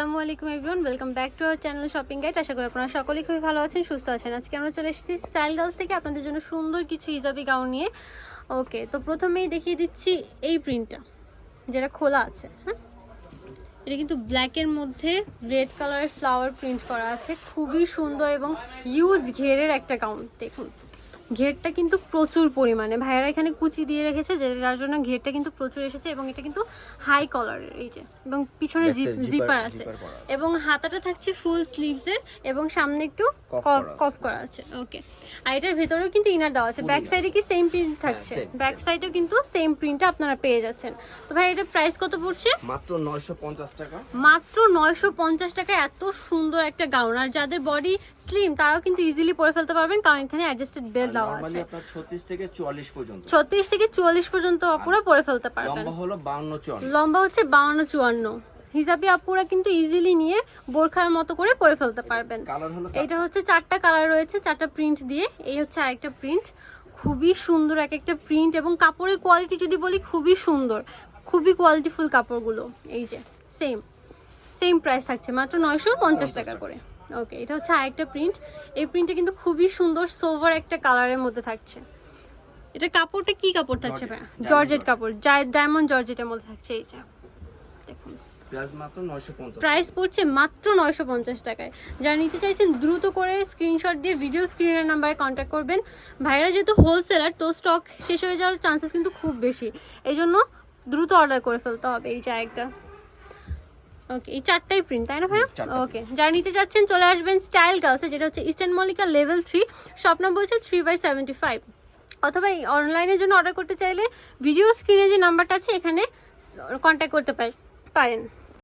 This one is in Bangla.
আসসালামু আলাইকুম everyone welcome back to our channel shopping guide আশা করি আপনারা সকলেই খুবই ভালো আছেন, সুস্থ আছেন। আজকে আমরা চলে এসেছি স্টাইল গার্লস থেকে আপনাদের জন্য সুন্দর কিছু হিজাবি গাউন নিয়ে। ওকে তো প্রথমেই দেখিয়ে দিচ্ছি এই প্রিন্টটা যেটা খোলা আছে হ্যাঁ এটা কিন্তু ব্ল্যাকের মধ্যে রেড কালারের ফ্লাওয়ার প্রিন্ট করা আছে। খুবই সুন্দর এবং ইউজ ঘেরের একটা গাউন দেখুন। ঘেরটা কিন্তু প্রচুর পরিমাণে ভাইয়েরা এখানে কুচি দিয়ে রেখেছে যার জন্য ঘেরটা কিন্তু প্রচুর এসেছে এবং এটা কিন্তু হাই কলারের এই যে এবং পিছনে জিপার আছে। এবং হাতাটা থাকছে ফুল স্লিভস এর এবং সামনে একটু। কফ করা আছে। ওকে আর এটার ভেতরেও কিন্তু ইনার দেওয়া আছে। ব্যাক সাইডে কি সেম প্রিন্ট হ্যাঁ, থাকছে? ব্যাক সাইডেও কিন্তু সেম প্রিন্টটা আপনারা পেয়ে যাচ্ছেন। তো ভাই এটার প্রাইস কত পড়ছে? মাত্র 950 টাকা। মাত্র 950 টাকা এত সুন্দর একটা গাউন আর যাদের বডি স্লিম তারাও কিন্তু ইজিলি পরে ফেলতে পারবেন কারণ এখানে অ্যাডজাস্টেড বেল্ট দেওয়া আছে। মানে আপনার 36 থেকে 44 পর্যন্ত। 36 থেকে 44 পর্যন্ত আপনারা পরে ফেলতে পারবেন। লম্বা হলো 52 54 লম্বা হচ্ছে 52 54 হিজাবি আপুরা কিন্তু ইজিলি নিয়ে বোরখার মতো করে করে ফেলতে পারবেন। এটা হচ্ছে চারটা কালার রয়েছে চারটা প্রিন্ট দিয়ে। এই হচ্ছে আরেকটা প্রিন্ট খুবই সুন্দর এক একটা প্রিন্ট এবং কাপড়ের কোয়ালিটি যদি বলি খুবই সুন্দর। খুবই কোয়ালিটিফুল কাপড়গুলো। এই যে সেম সেম প্রাইস থাকছে মাত্র নয়শো পঞ্চাশ টাকা করে। ওকে এটা হচ্ছে আরেকটা প্রিন্ট এই প্রিন্টটা কিন্তু খুবই সুন্দর সোভার একটা কালারের মধ্যে থাকছে। এটা কাপড়টা কি কাপড় থাকছে জর্জেট কাপড়। ডায়মন্ড জর্জেটের মধ্যে থাকছে এইটা দেখুন। প্রাইস পড়ছে মাত্র নয়শো পঞ্চাশ টাকায়। যারা নিতে চাইছেন দ্রুত করে স্ক্রিনশট দিয়ে ভিডিও স্ক্রিনের নাম্বারে কন্ট্যাক্ট করবেন। ভাইরা যেহেতু হোলসেলার তো স্টক শেষ হয়ে যাওয়ার চান্সেস কিন্তু খুব বেশি। এই জন্য দ্রুত অর্ডার করে ফেলতে হবে এই একটা ওকে এই চারটাই প্রিন্ট তাই না ভাইয়া? ওকে যারা নিতে চাচ্ছেন চলে আসবেন স্টাইল গার্লসে যেটা হচ্ছে ইস্টার্ন মল্লিকা লেভেল থ্রি স্বপ্ন বলছে থ্রি বাই সেভেন্টি ফাইভ অথবা এই অনলাইনের জন্য অর্ডার করতে চাইলে ভিডিও স্ক্রিনে যে নাম্বারটা আছে এখানে কন্ট্যাক্ট করতে পার- পারেন।